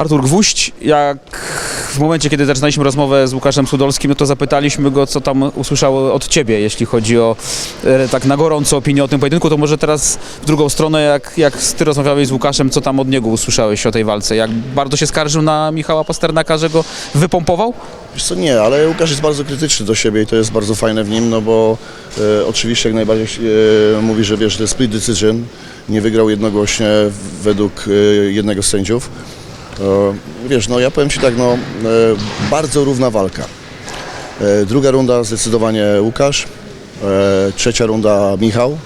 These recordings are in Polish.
Artur Gwóźdź, jak w momencie, kiedy zaczynaliśmy rozmowę z Łukaszem Sudolskim, no to zapytaliśmy go, co tam usłyszał od Ciebie, jeśli chodzi o e, tak na gorąco opinię o tym pojedynku, to może teraz w drugą stronę, jak, jak Ty rozmawiałeś z Łukaszem, co tam od niego usłyszałeś o tej walce? Jak bardzo się skarżył na Michała Pasternaka, że go wypompował? Wiesz co, nie, ale Łukasz jest bardzo krytyczny do siebie i to jest bardzo fajne w nim, no bo e, oczywiście jak najbardziej e, mówi, że wiesz, jest split decision, nie wygrał jednogłośnie według e, jednego z sędziów. E, wiesz, no ja powiem Ci tak, no e, bardzo równa walka. E, druga runda zdecydowanie Łukasz, trzecia runda Michał,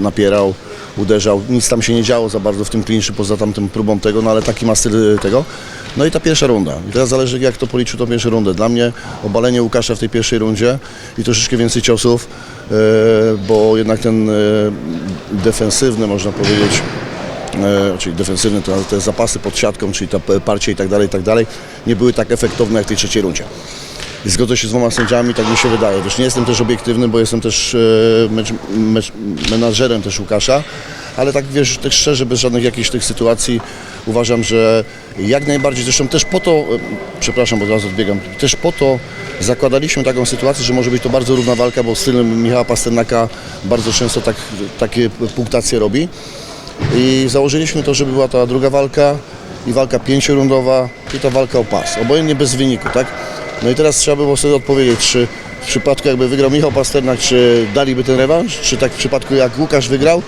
napierał, uderzał, nic tam się nie działo za bardzo w tym klinczu poza tamtym próbą tego, no ale taki ma styl tego. No i ta pierwsza runda. I teraz zależy jak to policzył tą pierwszą rundę. Dla mnie obalenie Łukasza w tej pierwszej rundzie i troszeczkę więcej ciosów, bo jednak ten defensywny można powiedzieć czyli defensywne, te, te zapasy pod siatką, czyli p- parcie i tak dalej, i tak dalej, nie były tak efektowne jak w tej trzeciej rundzie. Zgodzę się z dwoma sędziami, tak mi się wydaje. Wiesz, nie jestem też obiektywny, bo jestem też e, mecz, mecz, menadżerem też Łukasza, ale tak wiesz, tak szczerze, bez żadnych jakichś tych sytuacji uważam, że jak najbardziej, zresztą też po to, e, przepraszam, bo teraz odbiegam, też po to zakładaliśmy taką sytuację, że może być to bardzo równa walka, bo stylem Michała Pasternaka bardzo często tak, takie punktacje robi. I założyliśmy to, żeby była ta druga walka i walka pięciorundowa i ta walka o pas. Obojętnie bez wyniku, tak? No i teraz trzeba by było sobie odpowiedzieć, czy w przypadku jakby wygrał Michał Pasternak, czy daliby ten rewanż, czy tak w przypadku jak Łukasz wygrał,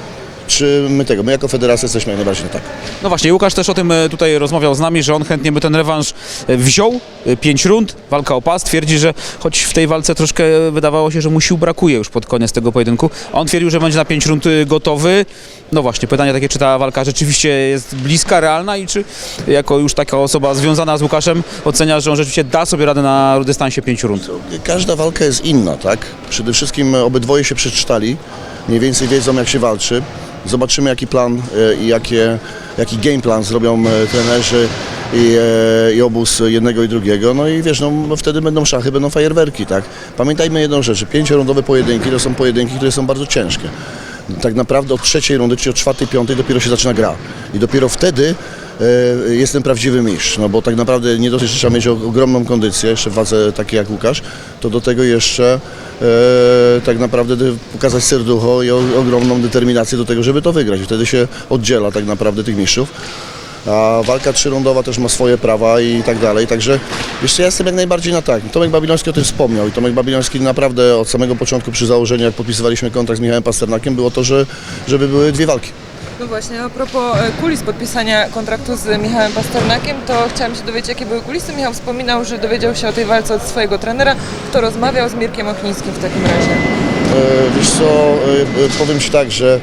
czy my tego, my jako federacja jesteśmy jak najbardziej na tak. No właśnie, Łukasz też o tym e, tutaj rozmawiał z nami, że on chętnie by ten rewanż e, wziął. E, Pięć rund, walka o pas. Twierdzi, że choć w tej walce troszkę wydawało się, że mu sił brakuje już pod koniec tego pojedynku. On twierdził, że będzie na pięć rund gotowy. No właśnie, pytanie takie, czy ta walka rzeczywiście jest bliska, realna i czy jako już taka osoba związana z Łukaszem ocenia, że on rzeczywiście da sobie radę na dystansie pięciu rund. Każda walka jest inna, tak? Przede wszystkim obydwoje się przeczytali, mniej więcej wiedzą jak się walczy. Zobaczymy jaki plan e, i jakie, jaki game plan zrobią e, trenerzy i, e, i obóz jednego i drugiego. No i wiesz, no, wtedy będą szachy, będą fajerwerki, tak? Pamiętajmy jedną rzecz, pięciorundowe pojedynki to są pojedynki, które są bardzo ciężkie. Tak naprawdę od trzeciej rundy, czy od czwartej, piątej dopiero się zaczyna gra. I dopiero wtedy e, jest ten prawdziwy mistrz, no bo tak naprawdę nie dosyć, trzeba mieć ogromną kondycję, jeszcze wadze takiej jak Łukasz, to do tego jeszcze e, tak naprawdę pokazać serducho i o, ogromną determinację do tego, żeby to wygrać. Wtedy się oddziela tak naprawdę tych mistrzów. A walka trzyrundowa też ma swoje prawa i tak dalej, także jeszcze ja jestem jak najbardziej na tak. Tomek Babiloński o tym wspomniał i Tomek Babiloński naprawdę od samego początku przy założeniu, jak podpisywaliśmy kontrakt z Michałem Pasternakiem, było to, że, żeby były dwie walki. No właśnie, a propos e, kulis podpisania kontraktu z Michałem Pasternakiem, to chciałam się dowiedzieć, jakie były kulisy. Michał wspominał, że dowiedział się o tej walce od swojego trenera. Kto rozmawiał z Mirkiem Ochnińskim w takim razie? E, Wiesz co, e, e, powiem Ci tak, że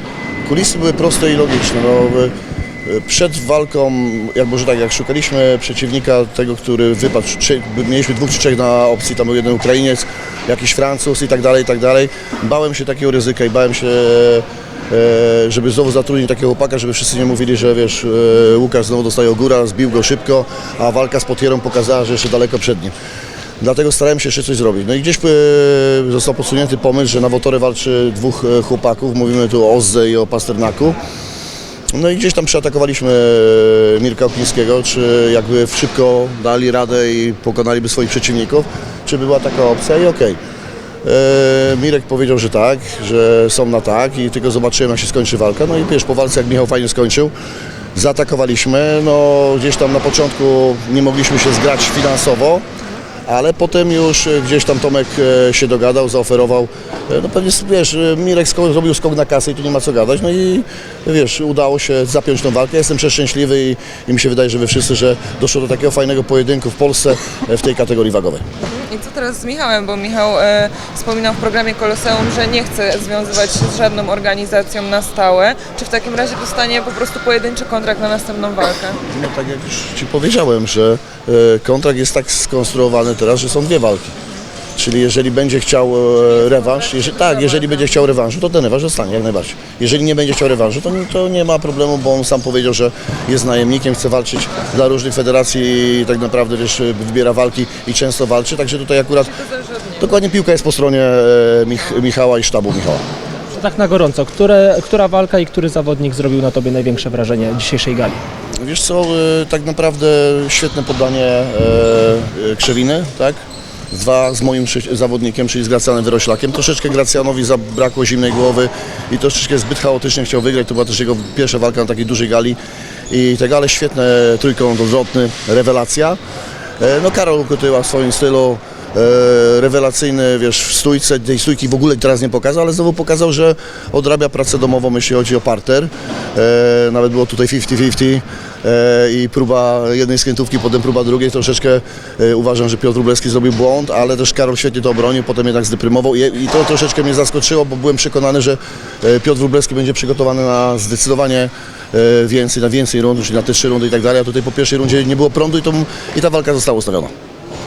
kulisy były proste i logiczne. No, e, przed walką, jak może tak, jak szukaliśmy przeciwnika tego, który wypadł, czy, mieliśmy dwóch czy trzech na opcji, tam był jeden Ukrainiec, jakiś Francuz i tak dalej, i tak dalej. Bałem się takiego ryzyka i bałem się, e, żeby znowu zatrudnić takiego chłopaka, żeby wszyscy nie mówili, że wiesz, e, Łukasz znowu dostaje góra, zbił go szybko, a walka z Potierą pokazała, że jeszcze daleko przed nim. Dlatego starałem się jeszcze coś zrobić. No i gdzieś e, został posunięty pomysł, że na Wotory walczy dwóch e, chłopaków. Mówimy tu o Ozze i o Pasternaku. No i gdzieś tam przeatakowaliśmy e, Mirka Oklińskiego, czy jakby szybko dali radę i pokonaliby swoich przeciwników, czy była taka opcja i okej. E, Mirek powiedział, że tak, że są na tak i tylko zobaczyłem jak się skończy walka. No i wiesz, po walce jak Michał fajnie skończył, zaatakowaliśmy. No gdzieś tam na początku nie mogliśmy się zgrać finansowo, ale potem już e, gdzieś tam Tomek e, się dogadał, zaoferował. E, No pewnie wiesz, Mirek zrobił skok na kasę i tu nie ma co gadać. No i wiesz, udało się zapiąć tą walkę. Jestem przeszczęśliwy i, i mi się wydaje, że wy wszyscy, że doszło do takiego fajnego pojedynku w Polsce w tej kategorii wagowej. I co teraz z Michałem? Bo Michał e, wspominał w programie Koloseum, że nie chce związywać się z żadną organizacją na stałe. Czy w takim razie dostanie po prostu pojedynczy kontrakt na następną walkę? No tak jak już Ci powiedziałem, że kontrakt jest tak skonstruowany teraz, że są dwie walki. Czyli jeżeli będzie chciał e, rewanż, jeżeli, tak, jeżeli będzie chciał rewanżu, to ten rewanż zostanie jak najbardziej. Jeżeli nie będzie chciał rewanżu, to, to nie ma problemu, bo on sam powiedział, że jest najemnikiem, chce walczyć dla różnych federacji i tak naprawdę wiesz, wybiera walki i często walczy, także tutaj akurat dokładnie piłka jest po stronie e, Mich Michała i sztabu Michała. Tak na gorąco, które, która walka i który zawodnik zrobił na Tobie największe wrażenie dzisiejszej gali? Wiesz co, e, tak naprawdę świetne podanie e, e, Krzewiny, tak? Dwa z moim zawodnikiem, czyli z Gracjanem Wyroślakiem. Troszeczkę Gracjanowi zabrakło zimnej głowy i troszeczkę zbyt chaotycznie chciał wygrać. To była też jego pierwsza walka na takiej dużej gali. I tego, ale świetne trójkąt odwrotny, rewelacja. E, No Karol Kutyła w swoim stylu, e, rewelacyjny, wiesz, w stójce, tej stójki w ogóle teraz nie pokazał, ale znowu pokazał, że odrabia pracę domową, jeśli chodzi o parter. E, nawet było tutaj 50-50 e, i próba jednej skrętówki, potem próba drugiej. Troszeczkę e, uważam, że Piotr Wróblewski zrobił błąd, ale też Karol świetnie to obronił, potem jednak zdeprymował i, to troszeczkę mnie zaskoczyło, bo byłem przekonany, że e, Piotr Wróblewski będzie przygotowany na zdecydowanie e, więcej, na więcej rund, czyli na te trzy rundy i tak dalej, a tutaj po pierwszej rundzie nie było prądu i, to, i ta walka została ustawiona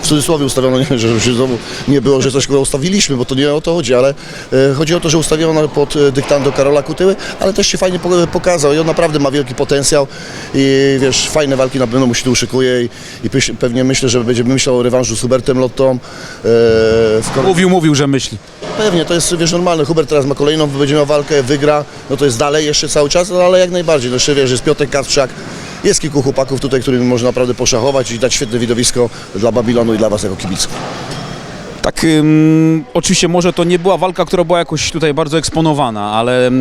w cudzysłowie ustawiono, nie, że, że znowu nie było, że coś ustawiliśmy, bo to nie o to chodzi, ale e, chodzi o to, że ustawiono pod e, dyktando Karola Kutyły, ale też się fajnie po, pokazał i on naprawdę ma wielki potencjał i wiesz, fajne walki na pewno mu się tu uszykuje i, i pewnie myślę, że będzie myślał o rewanżu z Hubertem Lottą. E, Mówił, mówił, że myśli. Pewnie, to jest wiesz, normalne. Hubert teraz ma kolejną, będzie miał walkę, wygra, no to jest dalej jeszcze cały czas, no ale jak najbardziej. No jeszcze wiesz, jest Piotr Kasprzak, jest kilku chłopaków tutaj, którym można naprawdę poszachować i dać świetne widowisko dla Babilonu i dla Was jako kibiców. Tak, oczywiście może to nie była walka, która była jakoś tutaj bardzo eksponowana, ale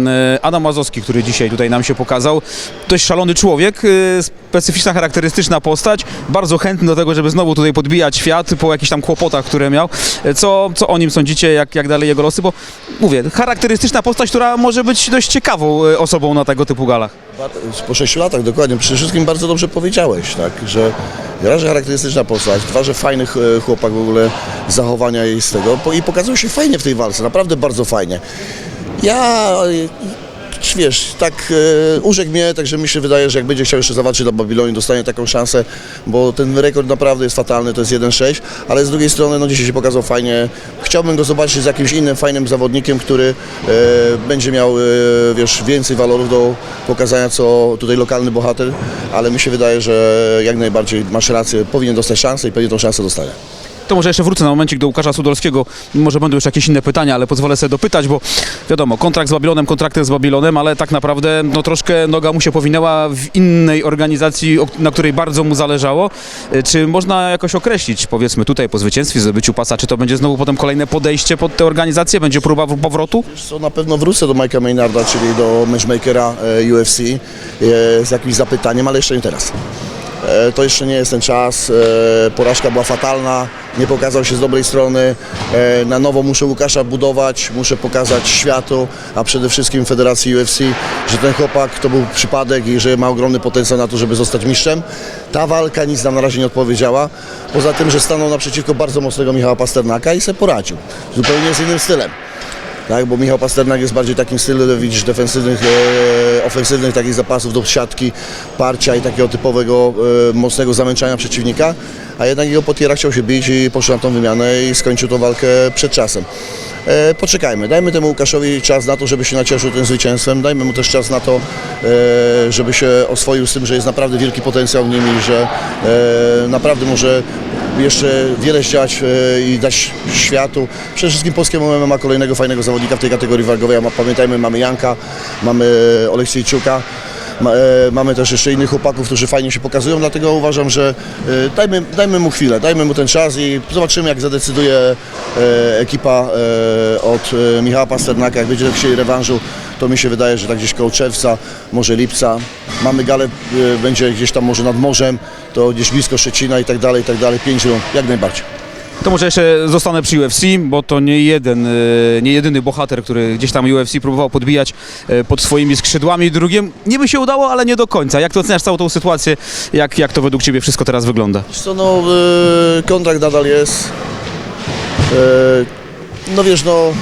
Adam Mazowski, który dzisiaj tutaj nam się pokazał, jest szalony człowiek, y, specyficzna, charakterystyczna postać, bardzo chętny do tego, żeby znowu tutaj podbijać świat po jakichś tam kłopotach, które miał. Y, Co, co o nim sądzicie, jak, jak dalej jego losy? Bo mówię, charakterystyczna postać, która może być dość ciekawą y, osobą na tego typu galach. Po sześciu latach, dokładnie. Przede wszystkim bardzo dobrze powiedziałeś, tak, że raz, że charakterystyczna postać, dwa, że fajny ch- chłopak w ogóle zachowania jej z tego i pokazał się fajnie w tej walce, naprawdę bardzo fajnie. Ja, e, wiesz, tak e, urzekł mnie, także mi się wydaje, że jak będzie chciał jeszcze zawalczyć dla Babilonii, dostanie taką szansę, bo ten rekord naprawdę jest fatalny, to jest 1-6, ale z drugiej strony, no dzisiaj się pokazał fajnie. Chciałbym go zobaczyć z jakimś innym fajnym zawodnikiem, który e, będzie miał, e, wiesz, więcej walorów do pokazania, co tutaj lokalny bohater, ale mi się wydaje, że jak najbardziej masz rację, powinien dostać szansę i pewnie tą szansę dostanie. To może jeszcze wrócę na momencik do Łukasza Sudolskiego. Może będą już jakieś inne pytania, ale pozwolę sobie dopytać, bo wiadomo, kontrakt z Babilonem, kontraktem z Babilonem, ale tak naprawdę no, troszkę noga mu się powinęła w innej organizacji, na której bardzo mu zależało. Y, Czy można jakoś określić, powiedzmy tutaj po zwycięstwie, zdobyciu pasa, czy to będzie znowu potem kolejne podejście pod tę organizację? Będzie próba powrotu? Co, na pewno wrócę do Mike'a Maynarda, czyli do matchmakera e, UFC e, z jakimś zapytaniem, ale jeszcze nie teraz. E, To jeszcze nie jest ten czas. E, Porażka była fatalna, nie pokazał się z dobrej strony. E, Na nowo muszę Łukasza budować, muszę pokazać światu, a przede wszystkim Federacji UFC, że ten chłopak to był przypadek i że ma ogromny potencjał na to, żeby zostać mistrzem. Ta walka nic nam na razie nie odpowiedziała, poza tym, że stanął naprzeciwko bardzo mocnego Michała Pasternaka i sobie poradził. Zupełnie z innym stylem tak, bo Michał Pasternak jest bardziej takim stylu, widzisz, defensywnych, e, ofensywnych takich zapasów do siatki, parcia i takiego typowego e, mocnego zamęczania przeciwnika, a jednak jego potiera chciał się bić i poszedł na tą wymianę i skończył tą walkę przed czasem. E, poczekajmy, dajmy temu Łukaszowi czas na to, żeby się nacieszył tym zwycięstwem, dajmy mu też czas na to, e, żeby się oswoił z tym, że jest naprawdę wielki potencjał w nim i że e, naprawdę może jeszcze wiele zdziałać e, i dać światu. Przede wszystkim polskiemu MMA kolejnego fajnego zawodnika w tej kategorii wagowej. Pamiętajmy, mamy Janka, mamy Oleksiejczuka. Ma, e, mamy też jeszcze innych chłopaków, którzy fajnie się pokazują, dlatego uważam, że e, dajmy, dajmy mu chwilę, dajmy mu ten czas i zobaczymy jak zadecyduje e, ekipa od Michała Pasternaka, jak będzie chcieli rewanżu, to mi się wydaje, że tak gdzieś koło czerwca, może lipca. Mamy galę, e, będzie gdzieś tam może nad morzem, to gdzieś blisko Szczecina i tak dalej, i tak dalej, pięć rund, jak najbardziej. To może jeszcze zostanę przy UFC, bo to nie jeden, e, nie jedyny bohater, który gdzieś tam UFC próbował podbijać e, pod swoimi skrzydłami. Drugim niby się udało, ale nie do końca. Jak to oceniasz całą tą sytuację? Jak, jak to według Ciebie wszystko teraz wygląda? Wiesz co, no kontrakt nadal jest. No wiesz, no,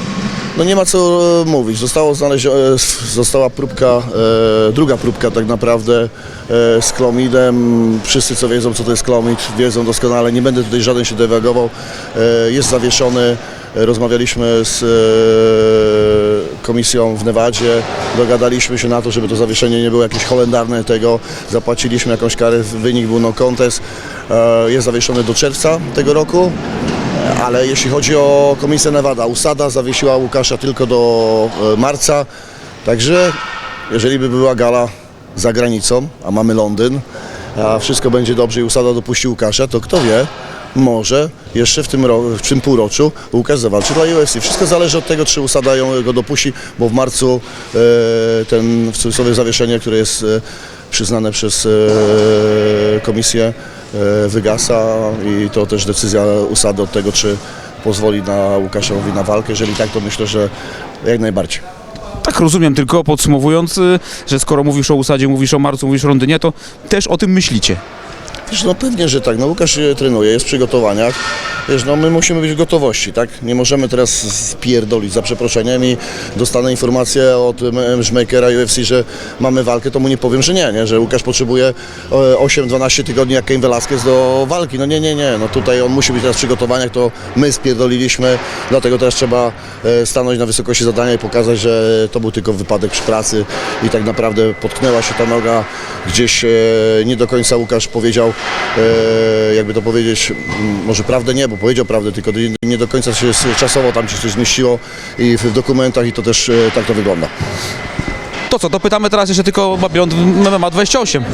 no nie ma co e, mówić. Zostało e, została próbka, e, druga próbka tak naprawdę e, z klomidem. Wszyscy co wiedzą co to jest klomid, wiedzą doskonale. Nie będę tutaj żaden się dywagował. E, jest zawieszony. Rozmawialiśmy z e, komisją w Nevadzie, dogadaliśmy się na to, żeby to zawieszenie nie było jakieś holendarne tego, zapłaciliśmy jakąś karę, wynik był no contest, E, jest zawieszony do czerwca tego roku, ale jeśli chodzi o komisję Nevada, USADA zawiesiła Łukasza tylko do e, marca, także jeżeli by była gala za granicą, a mamy Londyn, a wszystko będzie dobrze i Usada dopuści Łukasza, to kto wie, może jeszcze w tym, w tym półroczu Łukasz zawalczy dla UFC. Wszystko zależy od tego, czy Usada ją, go dopuści, bo w marcu e, ten w cudzysłowie zawieszenie, które jest e, przyznane przez e, komisję e, wygasa i to też decyzja Usady od tego, czy pozwoli na Łukaszowi na walkę. Jeżeli tak, to myślę, że jak najbardziej. Tak rozumiem, tylko podsumowując, y, że skoro mówisz o usadzie, mówisz o marcu, mówisz o Londynie, to też o tym myślicie. Wiesz, no pewnie, że tak. No Łukasz e, trenuje, jest w przygotowaniach. Wiesz, no my musimy być w gotowości, tak? Nie możemy teraz spierdolić za przeproszeniem i dostanę informację od matchmakera UFC, że mamy walkę, to mu nie powiem, że nie, nie? że Łukasz potrzebuje e, 8-12 tygodni jak Cain Velasquez do walki. No nie, nie, nie. No tutaj on musi być teraz w przygotowaniach, to my spierdoliliśmy, dlatego teraz trzeba e, stanąć na wysokości zadania i pokazać, że to był tylko wypadek przy pracy i tak naprawdę potknęła się ta noga gdzieś e, nie do końca Łukasz powiedział, e, jakby to powiedzieć, może prawdę nie, bo powiedział prawdę, tylko nie- do końca się czasowo tam się coś zmieściło i w dokumentach i to też e, tak to wygląda. To co, to pytamy teraz jeszcze tylko o Babylon MMA 28.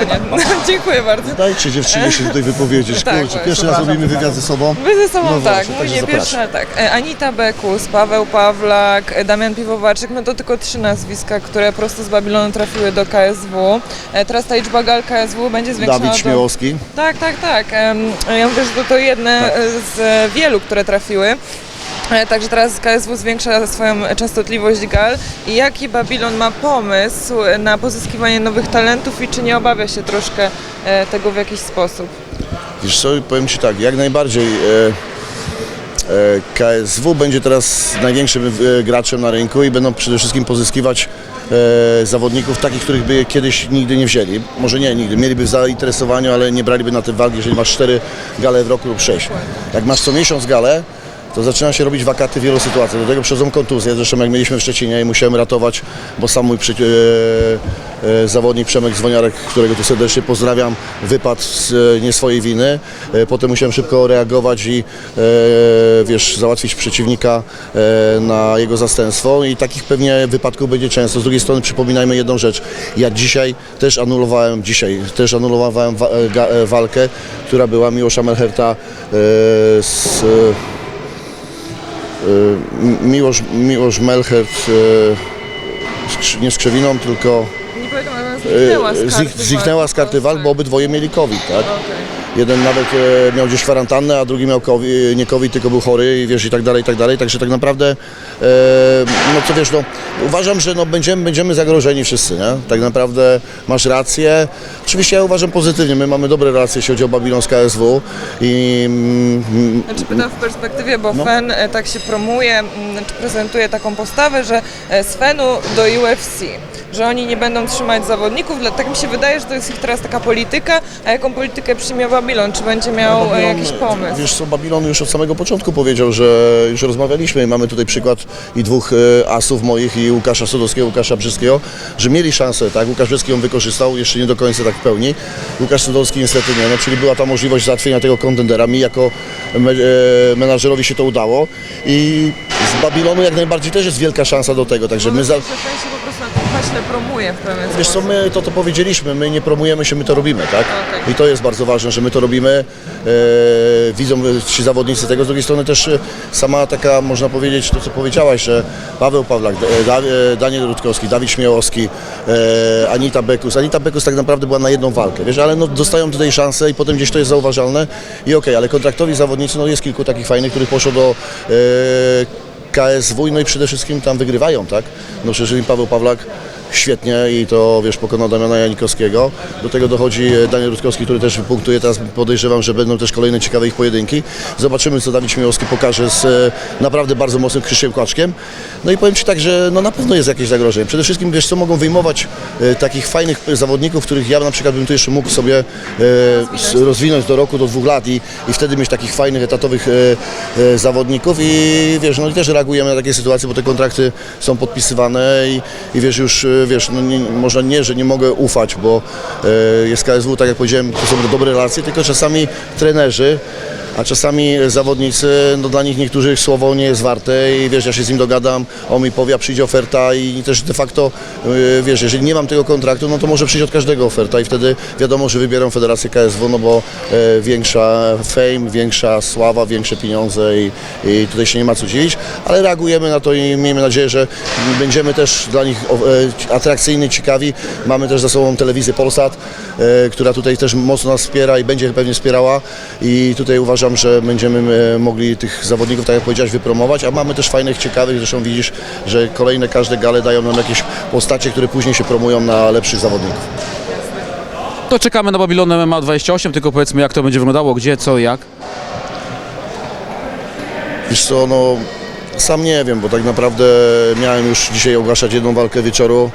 Pytanie. Dziękuję bardzo. Dajcie dziewczynie się tutaj wypowiedzieć, Tak, kurczę, pierwszy raz robimy wywiad ze sobą. Wy ze sobą No tak, właśnie, także nie zapraszam. pierwszy, ale tak. E, Anita Bekus, Paweł Pawlak, e, Damian Piwowarczyk, no to tylko trzy nazwiska, które prosto z Babilonu trafiły do KSW. E, Teraz ta liczba gal KSW będzie zwiększona Dawid do... Śmiałowski. Tak, tak, tak. Em, Ja mówię, że to, to jedne Tak. e, z wielu, które trafiły. E, Także teraz KSW zwiększa swoją częstotliwość gal. I jaki Babilon ma pomysł na pozyskiwanie nowych talentów i czy nie obawia się troszkę e, tego w jakiś sposób? Wiesz co, powiem Ci tak, jak najbardziej e, KSW będzie teraz największym graczem na rynku i będą przede wszystkim pozyskiwać zawodników takich, których by kiedyś nigdy nie wzięli. Może nie nigdy, mieliby zainteresowanie, ale nie braliby na te walki, jeżeli masz 4 gale w roku lub 6. Jak masz co miesiąc galę, to zaczyna się robić wakaty w wielu sytuacjach. Do tego przychodzą kontuzje, zresztą jak mieliśmy w Szczecinie i musiałem ratować, bo sam mój przyjaciel, e, e, zawodnik Przemek Zwoniarek, którego tu serdecznie pozdrawiam, wypadł z e, nie swojej winy. Potem musiałem szybko reagować i wiesz, załatwić przeciwnika na jego zastępstwo i takich pewnie wypadków będzie często. Z drugiej strony przypominajmy jedną rzecz. Ja dzisiaj też anulowałem, dzisiaj też anulowałem walkę, która była Miłosza Melcherta e, z Miłosz, Miłosz Melchert y, nie z Krzewiną, tylko Nie pamiętam, ale y, zniknęła z karty zniknęła z karty walk, bo obydwoje mieli COVID, tak? Jeden nawet e, miał gdzieś kwarantannę, a drugi miał COVID, nie COVID, tylko był chory i wiesz, i tak dalej, i tak dalej. Także tak naprawdę, e, no co wiesz, no, uważam, że no, będziemy, będziemy zagrożeni wszyscy, nie? Tak naprawdę masz rację. Oczywiście ja uważam pozytywnie, my mamy dobre relacje, jeśli chodzi o Babilon z KSW i mm, Znaczy pytam w perspektywie, bo No. FEN e, tak się promuje, m, czy prezentuje taką postawę, że e, z FEN-u do UFC, że oni nie będą trzymać zawodników, tak mi się wydaje, że to jest ich teraz taka polityka, a jaką politykę przyjmie Babilon, czy będzie miał e, Babilon, jakiś pomysł? Wiesz co, Babilon już od samego początku powiedział, że już rozmawialiśmy i mamy tutaj przykład i dwóch e, asów moich i Łukasza Sudowskiego, Łukasza Brzyskiego, że mieli szansę, tak? Łukasz Brzyski ją wykorzystał, jeszcze nie do końca tak w pełni. Łukasz Sudowski niestety nie, no, czyli była ta możliwość załatwienia tego kontendera. Mi jako me, e, menadżerowi się to udało i z Babilonu jak najbardziej też jest wielka szansa do tego, także my za... Haśle promuje w pewien Wiesz co, sposób. my to, to powiedzieliśmy, my nie promujemy się, my to robimy, tak? Okej. I to jest bardzo ważne, że my to robimy, e, widzą ci zawodnicy tego, z drugiej strony też e, sama taka, można powiedzieć, to co powiedziałaś, że Paweł Pawlak, e, da, e, Daniel Rutkowski, Dawid Śmiałowski, e, Anita Bekus, Anita Bekus tak naprawdę była na jedną walkę, wiesz, ale no, dostają tutaj szansę i potem gdzieś to jest zauważalne i okej, ale kontraktowi zawodnicy, no jest kilku takich fajnych, których poszło do e, KSW, no i przede wszystkim tam wygrywają, tak? No przecież Paweł Pawlak świetnie i to wiesz, pokonał Damiana Janikowskiego. Do tego dochodzi e, Daniel Rutkowski, który też punktuje. Teraz podejrzewam, że będą też kolejne ciekawe ich pojedynki. Zobaczymy, co Dawid Śmiałowski pokaże z e, naprawdę bardzo mocnym Krzyszkiem Kłaczkiem. No i powiem Ci tak, że no na pewno jest jakieś zagrożenie. Przede wszystkim, wiesz co, mogą wyjmować e, takich fajnych zawodników, których ja na przykład bym tu jeszcze mógł sobie rozwinąć do roku, do dwóch lat i, i wtedy mieć takich fajnych, etatowych zawodników i wiesz, no i też reagujemy na takie sytuacje, bo te kontrakty są podpisywane i, i wiesz, już wiesz, no nie, można nie, że nie mogę ufać, bo e, jest KSW, tak jak powiedziałem, to są dobre relacje, tylko czasami trenerzy a czasami zawodnicy, no dla nich niektórych słowo nie jest warte i wiesz, ja się z nim dogadam, on mi powie, a przyjdzie oferta i też de facto, yy, wiesz, jeżeli nie mam tego kontraktu, no to może przyjść od każdego oferta i wtedy wiadomo, że wybieram Federację KSW, no bo e, większa fame, większa sława, większe pieniądze i, i tutaj się nie ma co dzielić, ale reagujemy na to i miejmy nadzieję, że będziemy też dla nich e, atrakcyjni, ciekawi. Mamy też za sobą telewizję Polsat, e, która tutaj też mocno nas wspiera i będzie pewnie wspierała i tutaj uważam, że będziemy e, mogli tych zawodników, tak jak powiedziałeś, wypromować, a mamy też fajnych, ciekawych, zresztą widzisz, że kolejne każde gale dają nam jakieś postacie, które później się promują na lepszych zawodników. To czekamy na Babylon MMA 28, tylko powiedzmy jak to będzie wyglądało, gdzie, co, jak. Wiesz co, no sam nie wiem, bo tak naprawdę miałem już dzisiaj ogłaszać jedną walkę wieczoru.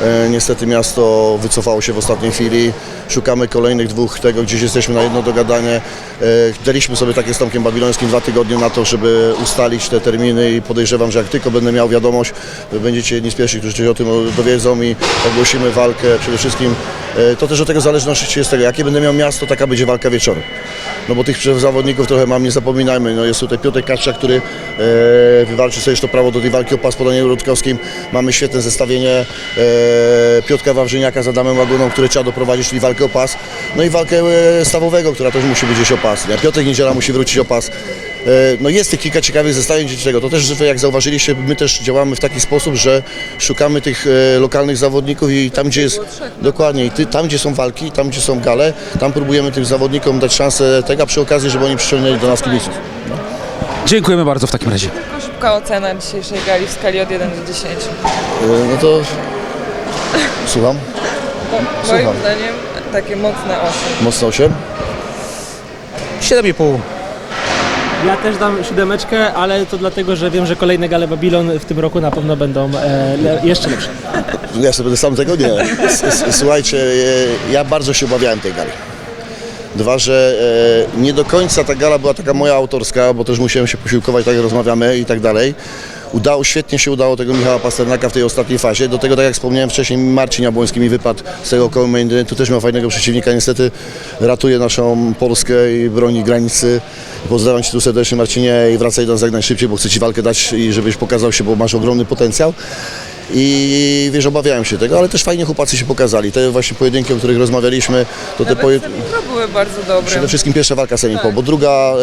E, niestety miasto wycofało się w ostatniej chwili. Szukamy kolejnych dwóch tego, gdzieś jesteśmy na jedno dogadanie. E, daliśmy sobie takie z Tomkiem Babilońskim dwa tygodnie na to, żeby ustalić te terminy i podejrzewam, że jak tylko będę miał wiadomość, będziecie jedni z pierwszych, którzy się o tym dowiedzą i ogłosimy walkę. Przede wszystkim e, to też od tego zależności jest tego, jakie będę miał miasto, taka będzie walka wieczoru. No bo tych zawodników trochę mam, nie zapominajmy. No jest tutaj Piotr Kaczak, który e, wywalczy sobie to prawo do tej walki o pas po Danielu Rutkowskim. Mamy świetne zestawienie e, Piotka Wawrzyniaka z Adamem Łaguną, które trzeba doprowadzić, czyli walkę o pas. No i walkę e, Stawowego, która też musi być gdzieś o pas. Nie? Piotrek Niedziela musi wrócić o pas. E, No jest tych kilka ciekawych zestawień dzięki czego. To też, że jak zauważyliście, my też działamy w taki sposób, że szukamy tych e, lokalnych zawodników i tam, gdzie jest dokładnie, ty, tam, gdzie są walki, tam, gdzie są gale, tam próbujemy tym zawodnikom dać szansę tego, a przy okazji, żeby oni przyciągnęli do nas kibiców. Dziękujemy bardzo w takim razie. Tylko szybka ocena dzisiejszej gali w skali od 1 do 10. E, No to słucham, Moim Słucham. zdaniem takie mocne 8. mocno 8. 7,5. Ja też dam siódemeczkę, ale to dlatego, że wiem, że kolejne gale Babylon w tym roku na pewno będą e, le, jeszcze lepsze. Ja sobie będę sam tego nie. S- s- Słuchajcie, e, ja bardzo się obawiałem tej gali. Dwa, że e, nie do końca ta gala była taka moja autorska, bo też musiałem się posiłkować, tak jak rozmawiamy i tak dalej. Udało, świetnie się udało tego Michała Pasternaka w tej ostatniej fazie. Do tego, tak jak wspomniałem wcześniej, Marcin Jabłoński mi wypadł z tego koło eventu. też miał fajnego przeciwnika. Niestety ratuje naszą Polskę i broni granicy. Pozdrawiam Cię tu serdecznie Marcinie i wracaj do nas jak najszybciej, bo chcę Ci walkę dać i żebyś pokazał się, bo masz ogromny potencjał. I wiesz, obawiałem się tego, ale też fajnie chłopacy się pokazali. Te właśnie pojedynki, o których rozmawialiśmy, to te poje... Były bardzo dobre. Przede wszystkim pierwsza walka Semiko, Tak. bo druga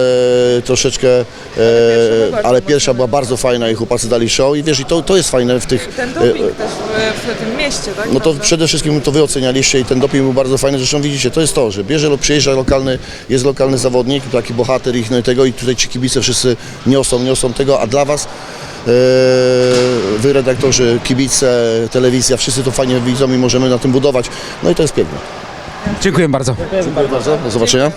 e, troszeczkę, e, ale pierwsza była bardzo fajna i chłopacy dali show i wiesz, i to, to jest fajne w tych... Ten e, doping też w, w tym mieście, tak? no to przede wszystkim to wy ocenialiście i ten doping był bardzo fajny. Zresztą widzicie, to jest to, że bierze lub przyjeżdża lokalny, jest lokalny zawodnik, taki bohater ich no i tego i tutaj ci kibice wszyscy niosą, niosą tego, a dla was wy redaktorzy, kibice, telewizja, wszyscy to fajnie widzą i możemy na tym budować. No i to jest piękne. Dziękuję bardzo. Dziękuję bardzo. Bardzo, do zobaczenia.